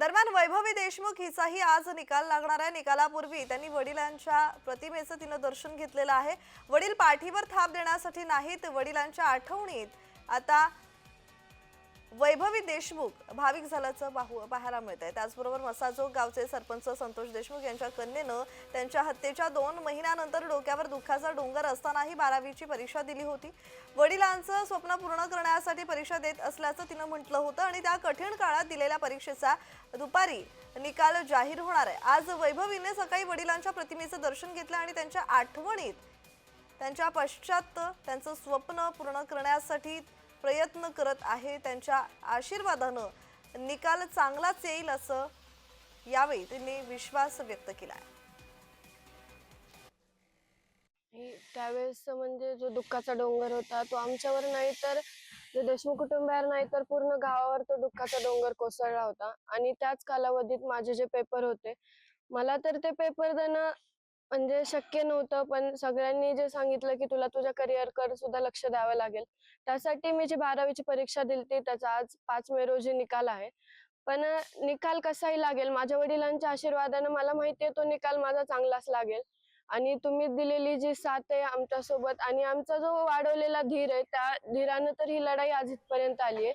दरम्यान वैभवी देशमुख हिचाही आज निकाल लागणार आहे. निकालापूर्वी त्यांनी वडिलांच्या प्रतिमेचं तिनं दर्शन घेतलेलं आहे. वडील पाठीवर थाप देण्यासाठी नाहीत. वडिलांच्या आठवणीत आता वैभवी देशमुख भाविक झाल्याचं पाहू पाहायला मिळत आहे त्याचबरोबर मसाजोग गावचे सरपंच संतोष देशमुख यांच्या कन्येनं त्यांच्या हत्येच्या दोन महिन्यानंतर डोक्यावर दुःखाचा डोंगर असतानाही बारावीची परीक्षा दिली होती. वडिलांचं स्वप्न पूर्ण करण्यासाठी परीक्षा देत असल्याचं तिनं म्हटलं होतं आणि त्या कठीण काळात दिलेल्या परीक्षेचा दुपारी निकाल जाहीर होणार आहे. आज वैभवीने सकाळी वडिलांच्या प्रतिमेचं दर्शन घेतलं आणि त्यांच्या आठवणीत त्यांच्या पश्चात त्यांचं स्वप्न पूर्ण करण्यासाठी प्रयत्न करत आहे. त्यांच्या आशीर्वादानं निकाल चांगलाच येईल असं यावेळी त्यांनी विश्वास व्यक्त केला आहे. त्यावेळेस म्हणजे जो दुःखाचा डोंगर होता तो आमच्यावर नाही तर जो देशमुख कुटुंबावर नाही तर पूर्ण गावावर तो दुःखाचा डोंगर कोसळला होता. आणि त्याच कालावधीत माझे जे पेपर होते मला तर ते पेपर देणं म्हणजे शक्य नव्हतं पण सगळ्यांनी जे सांगितलं की तुला तुझ्या करिअरकडे सुद्धा लक्ष द्यावं लागेल. त्यासाठी मी जी बारावीची परीक्षा दिली त्याचा आज पाच मे रोजी निकाल आहे. पण निकाल कसाही लागेल माझ्या वडिलांच्या आशीर्वादानं मला माहिती आहे तो निकाल माझा चांगलाच लागेल. आणि तुम्ही दिलेली जी साथ आहे आमच्यासोबत आणि आमचा जो वाढवलेला धीर आहे त्या धीरानं तर ही लढाई आज इथपर्यंत आली आहे.